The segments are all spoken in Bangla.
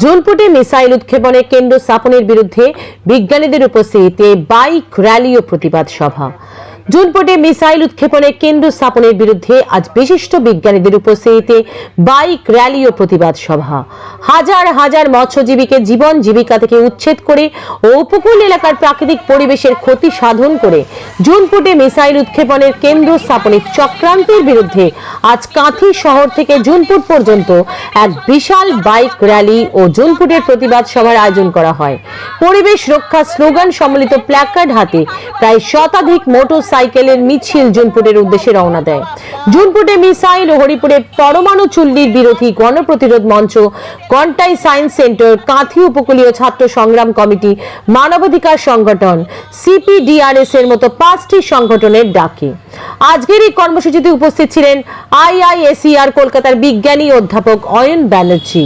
জুনপুটে মিসাইল উৎক্ষেপণে কেন্দ্র স্থাপনের বিরুদ্ধে বিজ্ঞানীদের উপস্থিতিতে বাইক র্যালি ও প্রতিবাদ সভা। জুনপুটে মিসাইল উৎক্ষেপণে কেন্দ্র স্থাপনের বিরুদ্ধে আজ বিশিষ্ট বিজ্ঞানীদের উপস্থিতিতে বাইক র্যালি ও প্রতিবাদ সভা। হাজার হাজার মৎস্যজীবীকে জীবন জীবিকা থেকে উচ্ছেদ করে ও উপকূল এলাকার প্রাকৃতিক পরিবেশের ক্ষতি সাধন করে জুনপুটে মিসাইল উৎক্ষেপণের কেন্দ্র স্থাপনের চক্রান্তের বিরুদ্ধে আজ কাঁথি শহর থেকে জুনপুট পর্যন্ত এক বিশাল বাইক র্যালি ও জুনপুটের প্রতিবাদ সভার আয়োজন করা হয়। পরিবেশ রক্ষা স্লোগান সম্মিলিত প্ল্যাকার্ড হাতে প্রায় শতাধিক মোটর সাইকেলের মিছিল জুনপুটের উদ্দেশ্যে রওনা দেয়। জুনপুটে মিসাইল ও হরিপুরে পরমাণু চুল্লির বিরোধী গণপ্রতিরোধ মঞ্চ কন্টাই সায়েন্স সেন্টার, কাঁথি উপকূলীয় ছাত্র সংগ্রাম কমিটি, মানবাধিকার সংগঠন, সিপিডিআরএস এর মতো পাঁচটি সংগঠনের ডাকে। আজকের এই কর্মসূচিতে উপস্থিত ছিলেন আইআইএসিআর কলকাতার বিজ্ঞানী অধ্যাপক অয়ন ব্যানার্জি।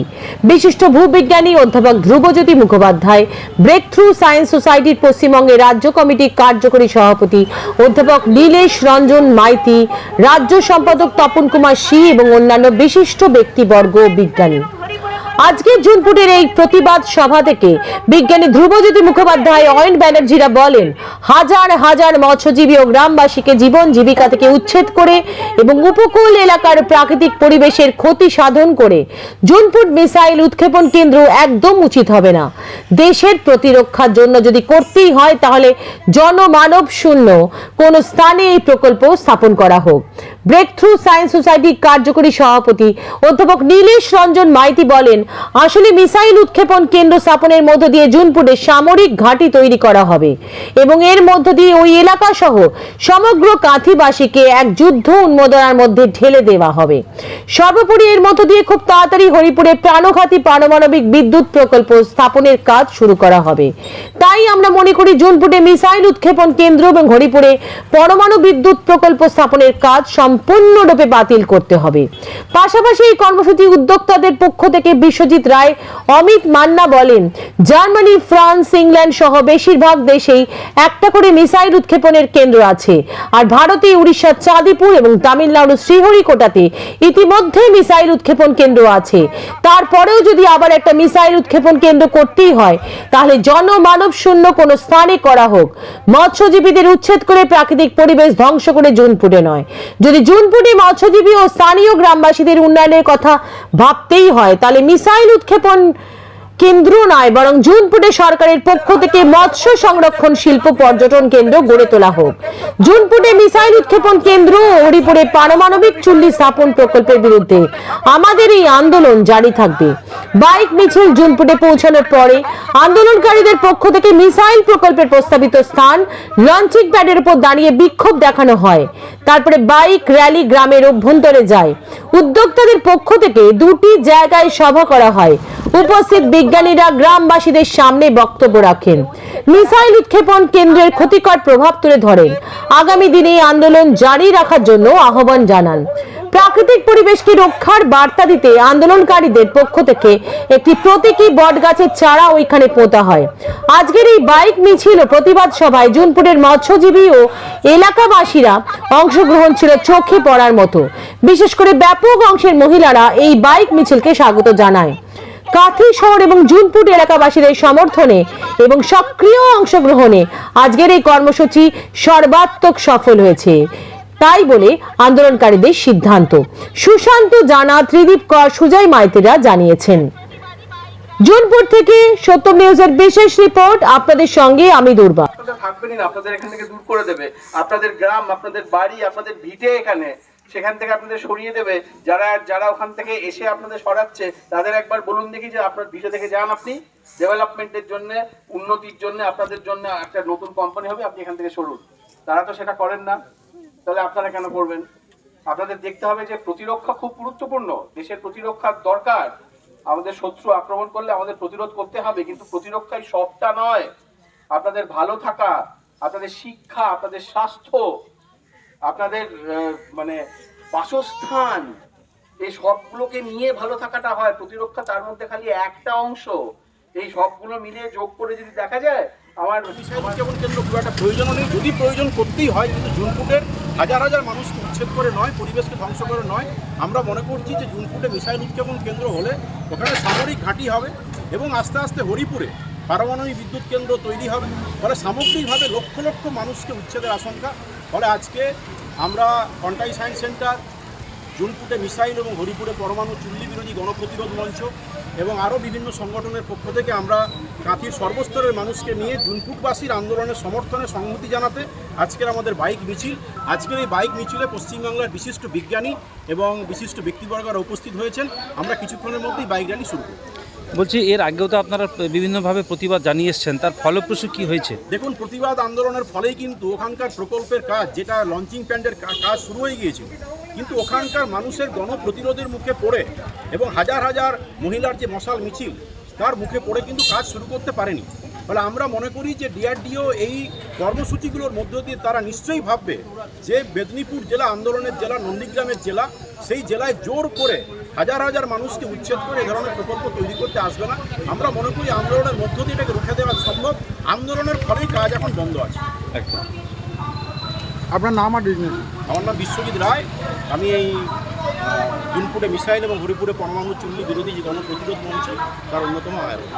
বিশিষ্ট ভূবিজ্ঞানী অধ্যাপক Dhrubajyoti Mukhopadhyay break through science সোসাইটির পশ্চিমবঙ্গের রাজ্য কমিটির কার্যকরী সভাপতি অধ্যাপক নীলেশ রঞ্জন মাইতি, রাজ্য সম্পাদক তপন কুমার সি এবং অন্যান্য বিশিষ্ট ব্যক্তিবর্গ বিজ্ঞানী। আজকের জুনপুটের এই প্রতিবাদ সভা থেকে বিজ্ঞানী ধ্রুবজ্যোতি মুখোপাধ্যায়, অয়ন ব্যানার্জিরা বলেন, হাজার হাজার মৎস্যজীবী ও গ্রামবাসীকে জীবন জীবিকা থেকে উচ্ছেদ করে এবং উপকূল এলাকার প্রাকৃতিক পরিবেশের ক্ষতি সাধন করে জুনপুট মিসাইল উৎক্ষেপণ কেন্দ্র একদম উচিত হবে না। দেশের প্রতিরক্ষার জন্য যদি করতেই হয়, তাহলে জনমানব শূন্য। কোন স্থানে এই প্রকল্প স্থাপন করা হোক। ব্রেক থ্রু সায়েন্স সোসাইটির কার্যকরী সভাপতি অধ্যাপক নীলেশ রঞ্জন মাইতি বলেন আসলে মিসাইল উৎক্ষেপণ কেন্দ্র স্থাপনের মধ্য দিয়ে জুনপুরে সামরিক ঘাঁটি তৈরি করা হবে এবং এর মধ্য দিয়ে ওই এলাকা সহ সমগ্র কাঁথিবাসীকে এক যুদ্ধ উন্মোদনার মধ্যে ঢেলে দেওয়া হবে। সর্বোপরি এর মধ্য দিয়ে খুব তাড়াতাড়ি হরিপুরে প্রাণঘাতী পারমাণবিক বিদ্যুৎ প্রকল্প স্থাপনের কাজ শুরু করা হবে। তাই আমরা মনে করি জুনপুরে মিসাইল উৎক্ষেপণ কেন্দ্র এবং হরিপুরে পরমাণু বিদ্যুৎ প্রকল্প স্থাপনের কাজ সম্পূর্ণরূপে বাতিল করতে হবে। পাশাপাশি এই কর্মসূচি উদ্যোক্তাদের পক্ষ থেকে বিশ্বজিৎ রায়, অমিত মান্না বলেন, জার্মানি, ফ্রান্স, ইংল্যান্ড সহ বেশিরভাগ দেশেই একটা করে মিসাইল উৎক্ষেপণের কেন্দ্র আছে। আর ভারতে উড়িষ্যার চাঁদিপুর এবং তামিলনাড়ুর শ্রীহরিকোটাতে ইতিমধ্যে মিসাইল উৎক্ষেপণ কেন্দ্র আছে। তারপরেও যদি আবার একটা মিসাইল উৎক্ষেপণ কেন্দ্র করতেই হয়, তাহলে জনমানব শূন্য কোনো স্থানে করা হোক। মৎস্যজীবীদের উচ্ছেদ করে প্রাকৃতিক পরিবেশ ধ্বংস করে জুনপুটে নয়। যদি জুনপুটে মৎস্যজীবী ও স্থানীয় গ্রামবাসীদের উন্নয়নের কথা ভাবতেই হয়, তাহলে মিসাইল উৎক্ষেপণ কেন্দ্র নয়, বরং জুনপুটে সরকারের পক্ষ থেকে মৎস্য সংরক্ষণ শিল্প পর্যটন কেন্দ্র গড়ে তোলা হোক। জুনপুটে মিসাইল উৎক্ষেপণ কেন্দ্র ও হরিপুরে পারমাণবিক চুল্লি স্থাপন প্রকল্পের বিরুদ্ধে আমাদের এই আন্দোলন জারি থাকবে। বাইক মিছিল জুনপুটে পৌঁছানোর পরে আন্দোলনকারীদের পক্ষ থেকে মিসাইল প্রকল্পের প্রস্তাবিত স্থান লঞ্চিং প্যাডের উপর দাঁড়িয়ে বিক্ষোভ দেখানো হয়। তারপরে বাইক র্যালি গ্রামের অভ্যন্তরে যায়। উদ্যোক্তাদের পক্ষ থেকে দুটি জায়গায় সভা করা হয়। উপস্থিত বিজ্ঞানীরা গ্রামবাসীদের সামনে বক্তব্য রাখেন। মিসাইল উৎক্ষেপণ কেন্দ্রের ক্ষতিকর প্রভাব তুলে ধরেন। আগামী দিনে আন্দোলন জারি রাখার জন্য আহ্বান জানান। প্রাকৃতিক পরিবেশকে রক্ষার বার্তা দিতে আন্দোলনকারীদের পক্ষ থেকে একটি প্রতীকী বটগাছের চারা ওইখানে পোঁতা হয়। আজকের এই বাইক মিছিল প্রতিবাদ সভায় জুনপুরের মৎস্যজীবী ও এলাকাবাসীরা অংশগ্রহণ ছিল চোখে পড়ার মতো। বিশেষ করে ব্যাপক অংশের মহিলারা এই বাইক মিছিলকে স্বাগত জানায়। কাথি শহর এবং জুনপুট এলাকাবাসীদের সমর্থনে এবং সক্রিয় অংশগ্রহণে আজকের এই কর্মসূচি সর্বাত্মক সফল হয়েছে। তাই বলে আন্দোলনকারীদের সিদ্ধান্ত। সুশান্ত জানা ত্রিদীপ কর সুজয় মাইতিরা জানিয়েছেন। জুনপুর থেকে সত্য নিউজের বিশেষ রিপোর্ট আপনাদের সঙ্গে আমি দুর্বা। থাকবেনই আপনাদের এখান থেকে দূর করে দেবে। আপনাদের গ্রাম, আপনাদের বাড়ি, আপনাদের ভিটে এখানে। সেখান থেকে আপনাদের সরিয়ে দেবে। যারা যারা ওখান থেকে এসে আপনাদের সরাচ্ছে, তাদের একবার বলুন দেখি যে আপনার ভিটে থেকে যান আপনি। ডেভেলপমেন্টের জন্য, উন্নতির জন্য, আপনাদের জন্য একটা নতুন কোম্পানি হবে, আপনি এখান থেকে সরুন। তারা তো সেটা করেন না। তাহলে আপনারা কেন করবেন? আপনাদের দেখতে হবে যে প্রতিরক্ষা খুব গুরুত্বপূর্ণ। দেশের প্রতিরক্ষার দরকার। আমাদের শত্রু আক্রমণ করলে আমাদের প্রতিরোধ করতে হবে, কিন্তু প্রতিরক্ষাই সবটা নয়। আপনাদের ভালো থাকা, আপনাদের শিক্ষা, আপনাদের স্বাস্থ্য, আপনাদের মানে বাসস্থান, এই সবগুলোকে নিয়ে ভালো থাকাটা হয়। প্রতিরক্ষা তার মধ্যে খালি একটা অংশ। এই সবগুলো মিলিয়ে যোগ করে যদি দেখা যায়, আমার যেমন কেন্দ্র খুব একটা প্রয়োজনও নেই। যদি প্রয়োজন করতেই হয়, কিন্তু জুনপুটের হাজার হাজার মানুষকে উচ্ছেদ করে নয়, পরিবেশকে ধ্বংস করে নয়। আমরা মনে করছি যে জুনপুটে মিসাইল উৎক্ষেপণ কেন্দ্র হলে ওখানে সামরিক ঘাঁটি হবে এবং আস্তে আস্তে হরিপুরে পারমাণবিক বিদ্যুৎ কেন্দ্র তৈরি হবে। ফলে সামগ্রিকভাবে লক্ষ লক্ষ মানুষকে উচ্ছেদের আশঙ্কা। ফলে আজকে আমরা কন্টাই সায়েন্স সেন্টার জুনপুটে মিসাইল এবং হরিপুরে পরমাণু চুল্লি বিরোধী গণপ্রতিরোধ মঞ্চ এবং আরও বিভিন্ন সংগঠনের পক্ষ থেকে আমরা কাঁথির সর্বস্তরের মানুষকে নিয়ে জুনপুটবাসীর আন্দোলনের সমর্থনে সংহতি জানাতে আজকের আমাদের বাইক মিছিল। আজকের এই বাইক মিছিলে পশ্চিমবাংলার বিশিষ্ট বিজ্ঞানী এবং বিশিষ্ট ব্যক্তিবর্গরা উপস্থিত হয়েছেন। আমরা কিছুক্ষণের মধ্যেই বাইক র্যালি শুরু করব। বলছি এর আগেও তো আপনারা বিভিন্নভাবে প্রতিবাদ জানিয়ে এসছেন। তার ফলপ্রসূ কি হয়েছে? দেখুন প্রতিবাদ আন্দোলনের ফলেই কিন্তু ওখানকার প্রকল্পের কাজ যেটা লঞ্চিং প্যান্ডের কাজ শুরু হয়ে গিয়েছিল। কিন্তু ওখানকার মানুষের গণপ্রতিরোধের মুখে পড়ে এবং হাজার হাজার মহিলার যে মশাল মিছিল, তার মুখে পড়ে কিন্তু কাজ শুরু করতে পারেনি। ফলে আমরা মনে করি যে ডিআরডিও এই কর্মসূচিগুলোর মধ্য দিয়ে তারা নিশ্চয়ই ভাববে যে মেদিনীপুর জেলা আন্দোলনের জেলা, নন্দীগ্রামের জেলা, সেই জেলায় জোর করে হাজার হাজার মানুষকে উচ্ছেদ করে এই ধরনের প্রকল্প তৈরি করতে আসবে না। আমরা মনে করি আন্দোলনের মধ্য দিয়ে এটাকে রুখে দেওয়া সম্ভব। আন্দোলনের ফলেই কাজ এখন বন্ধ আছে। একদম। আপনার নাম আর বিজনেস আমার নাম বিশ্বজিৎ রায়। আমি এই দুনপুরে মিসাইল এবং হরিপুরে পরমাণু চুল্লি বিরোধী যে গণপ্রতিরোধ মঞ্চ, তার অন্যতম আয়োজক